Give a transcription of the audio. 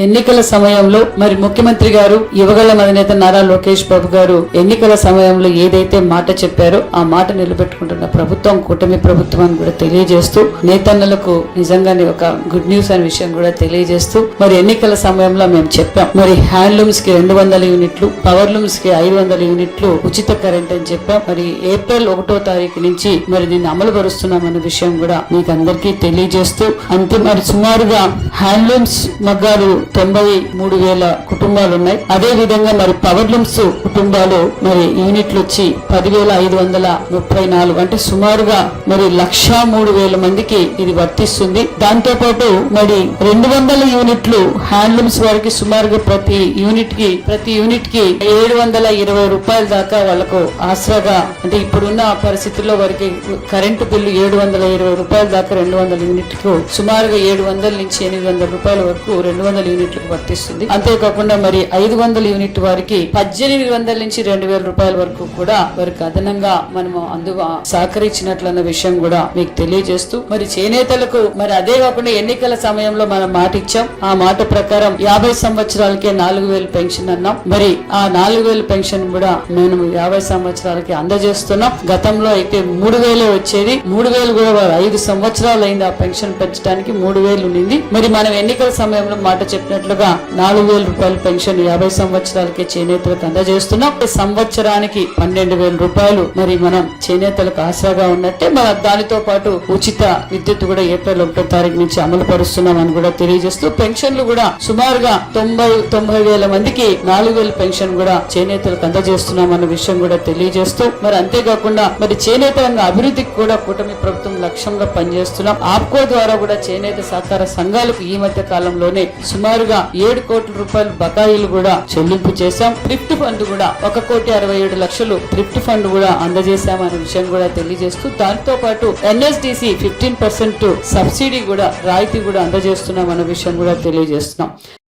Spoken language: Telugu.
ఎన్నికల సమయంలో మరి ముఖ్యమంత్రి గారు యువగల అధినేత నారా లోకేష్ బాబు గారు ఎన్నికల సమయంలో ఏదైతే మాట చెప్పారో ఆ మాట నిలబెట్టుకుంటున్న ప్రభుత్వం కూటమి ప్రభుత్వం అని కూడా తెలియజేస్తూ నేతన్నలకు నిజంగానే ఒక గుడ్ న్యూస్ అనే విషయం కూడా తెలియజేస్తూ మరి ఎన్నికల సమయంలో మేము చెప్పాం. మరి హ్యాండ్లూమ్స్కి రెండు వందల యూనిట్లు పవర్ లూమ్స్కి ఐదు వందల యూనిట్లు ఉచిత కరెంట్ అని చెప్పాం. మరి ఏప్రిల్ ఒకటో తారీఖు నుంచి మరి దీన్ని అమలు పరుస్తున్నామన్న విషయం కూడా మీకు అందరికీ తెలియజేస్తూ అంతే మరి సుమారుగా హ్యాండ్లూమ్స్ మగ్గాలు తొంభై మూడు వేల కుటుంబాలు ఉన్నాయి అదే విధంగా మరి పవర్ లూమ్స్ కుటుంబాలు మరి యూనిట్లు వచ్చి పదివేల ఐదు వందల ముప్పై నాలుగు అంటే సుమారుగా మరి లక్ష మూడు వేల మందికి ఇది వర్తిస్తుంది. దాంతో పాటు మరి రెండు వందల యూనిట్లు హ్యాండ్లూమ్స్ వారికి సుమారుగా ప్రతి యూనిట్కి ప్రతి యూనిట్కి ఏడు వందల ఇరవై రూపాయల దాకా వాళ్ళకు ఆసరాగా అంటే ఇప్పుడున్న పరిస్థితుల్లో వారికి కరెంటు బిల్లు ఏడు వందల ఇరవై రూపాయల దాకా రెండు వందల యూనిట్కు సుమారుగా ఏడు వందల నుంచి ఎనిమిది వందల రూపాయల వరకు రెండు వందల యూనిట్లకు వర్తిస్తుంది. అంతేకాకుండా మరి ఐదు వందల యూనిట్ వారికి పద్దెనిమిది వందల నుంచి రెండు వేల రూపాయల వరకు కూడా వారికి అదనంగా మనము అందుగా సహకరించినట్లన్న విషయం కూడా మీకు తెలియజేస్తూ మరి చేనేతలకు మరి అదే కాకుండా ఎన్నికల సమయంలో మనం మాట ఇచ్చాం. ఆ మాట ప్రకారం యాభై సంవత్సరాలకే నాలుగు వేలు పెన్షన్ అన్నాం. మరి ఆ నాలుగు వేలు పెన్షన్ కూడా మేము యాభై సంవత్సరాలకి అందజేస్తున్నాం. గతంలో అయితే మూడు వేలే వచ్చేది. మూడు వేలు కూడా ఐదు సంవత్సరాలు అయింది ఆ పెన్షన్ పెంచడానికి మూడు వేలు ఉండింది మరి మనం ఎన్నికల సమయంలో మాట చెప్పినట్లుగా నాలుగు వేల రూపాయల పెన్షన్ యాభై సంవత్సరాలకే చేనేతలకు అందజేస్తున్నాం. సంవత్సరానికి పన్నెండు వేల రూపాయలు మరి మనం చేనేతలకు ఆసరాగా ఉన్నట్టే మన దానితో పాటు ఉచిత విద్యుత్ కూడా ఏప్రిల్ ఒకటో తారీఖు నుంచి అమలు పరుస్తున్నామని కూడా తెలియజేస్తూ పెన్షన్లు కూడా సుమారుగా తొంభై తొంభై వేల మందికి నాలుగు వేల పెన్షన్ కూడా చేనేతలకు అందజేస్తున్నామన్న విషయం కూడా తెలియజేస్తూ మరి అంతేకాకుండా మరి చేనేత రంగ అభివృద్ధికి కూడా కూటమి ప్రభుత్వం లక్ష్యంగా పనిచేస్తున్నాం. ఆప్కో ద్వారా కూడా చేనేత సహకార సంఘాలకు ఈ మధ్య కాలంలోనే సుమారు సుమారుగా ఏడు కోట్ల రూపాయల బకాయిలు కూడా చెల్లింపు చేశాం. థ్రిఫ్ట్ ఫండ్ కూడా ఒక కోటి అరవై ఏడు లక్షలు థ్రిఫ్ట్ ఫండ్ కూడా అందజేశామనే విషయం కూడా తెలియజేస్తూ దాంతో పాటు ఎన్ఎస్డిసి ఫిఫ్టీన్ పర్సెంట్ సబ్సిడీ కూడా రాయితీ కూడా అందజేస్తున్నాం అన్న విషయం కూడా తెలియజేస్తున్నాం.